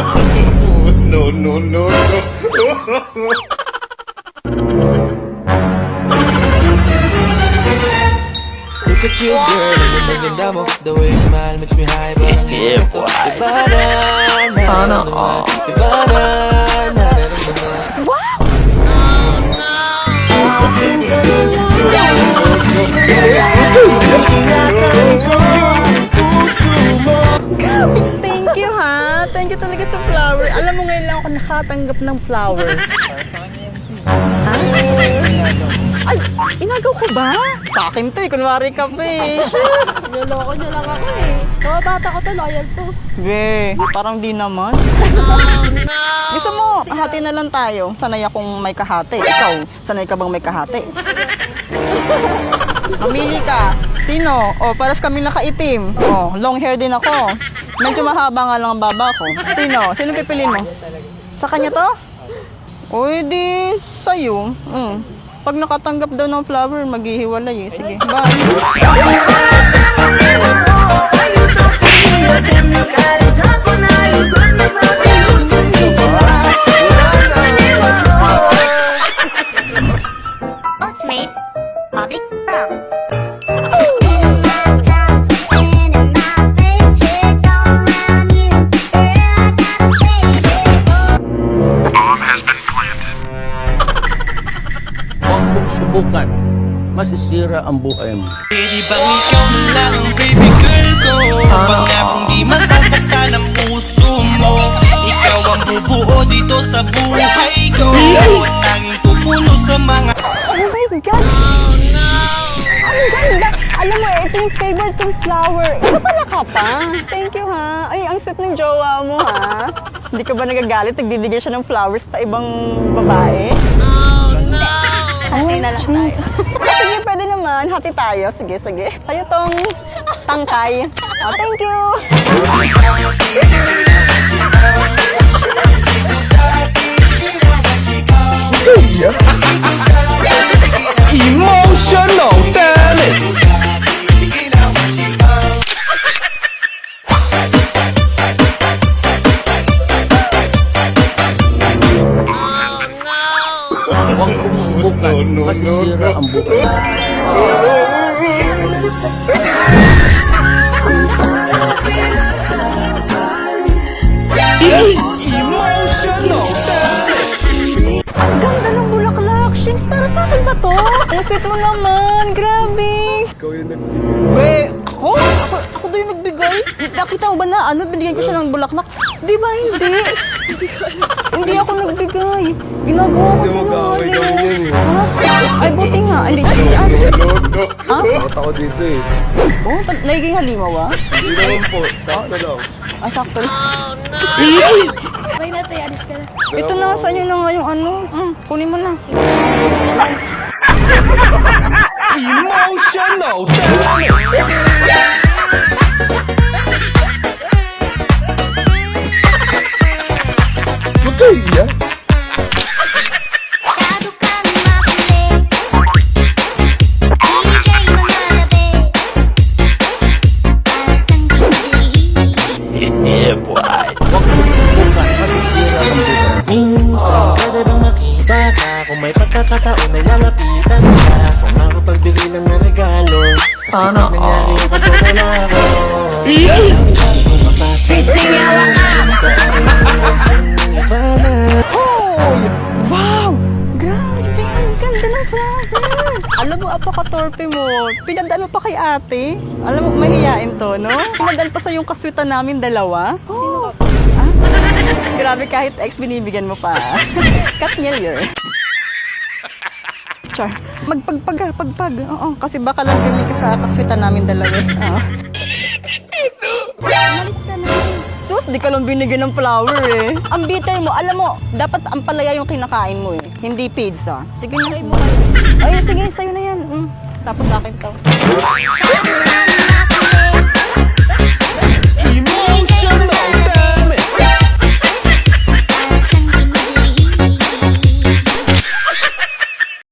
no, no, no, no. Look at you, girl, ang ganda mo The way you smile makes me high yeah, boy. Sana all Iba na, nararamdaman you talaga sa flower. Alam mo ngayon lang ako nakatanggap ng flowers. Ah? Ay, inagaw ko ba? Sa akin to eh, kunwari ka pa eh. Shucks. Niloloko niya lang ako eh. Mga bata ko to, loyal to. Be, parang di naman. Gusto mo, hati na lang tayo. Sanay akong may kahati. Ikaw, sanay ka bang may kahati? Mamili ka. Sino? O, paras kami nakaitim. O, long hair din ako. Medyo mahaba nga lang ang baba ko. Sino? Sino pipiliin mo? Sa kanya to? O, di sa'yo. Mm. Pag nakatanggap daw ng flower, maghihiwalay eh. Sige, bye. Ultimate Public Pro. Subukan. Masisira ang buhay mo. Pwede bang ikaw na lang ang baby girl ko Pangakong di masasaktan ang puso mo Ikaw ang bubuo dito sa buhay ko At tanging pupuno sa mga Oh my God! Ang ganda! Alam mo, ito yung favorite kong flower. Ito pala ka pa. Thank you, ha. Ay, ang sweet ng jowa mo, ha. Hindi ka ba nagagalit? Nagbibigay siya ng flowers sa ibang babae? Hati na lang tayo. Sige, pwede naman. Hati tayo. Sige, sige. Sa'yo tong tangkay. Oh, thank you. Huwag mong subukan. Masisira ang buhay mo. Emotional Ang ganda ng bulaklak. Shinx, para sa akin ba to? Ang sweet mo naman. Grabe. Ikaw yung nagbigay. We, ako? Ako, ako daw yung nagbigay? Nakita mo ba na ano, binigyan ko siya ng bulaklak? Di ba hindi? hindi ako nagbigay. Ginagawa ko sa nanay. Ha? Ay, buti nga. Hindi siya. Ano? Ha? Takot ako dito eh. Oh, ta- nagiging halimaw ah? Hindi naman po. Sakto lang. Ay, sakto lang. May natay, alis ka na. Ito na, sa inyo na nga yung ano. Mm, kunin mo na. Emotional talent pagkakataon ay lalapitan ka Kung makapagbigay lang ng regalo Sana nangyari ako po wala ko Hoy! Wow! Grabe! Ang ganda ng flower! Alam mo, apaka-torpe mo. Pinadaan mo pa kay ate. Alam mo, mahihain to, no? Pinadaan pa sa yung kaswitan namin dalawa. Oh. Ah? Grabe, kahit ex binibigyan mo pa. Katnilyer. Char. Magpagpag ha, pagpag. Oo, kasi baka lang kami ka sa kaswitan namin dalawa. Oo. Umalis ka na. Sus, di ka lang binigyan ng flower eh. Ang bitter mo, alam mo, dapat ang palaya yung kinakain mo eh. Hindi pizza. Sige na. Ay, sige, sa'yo na yan. Mm. Tapos sa akin to.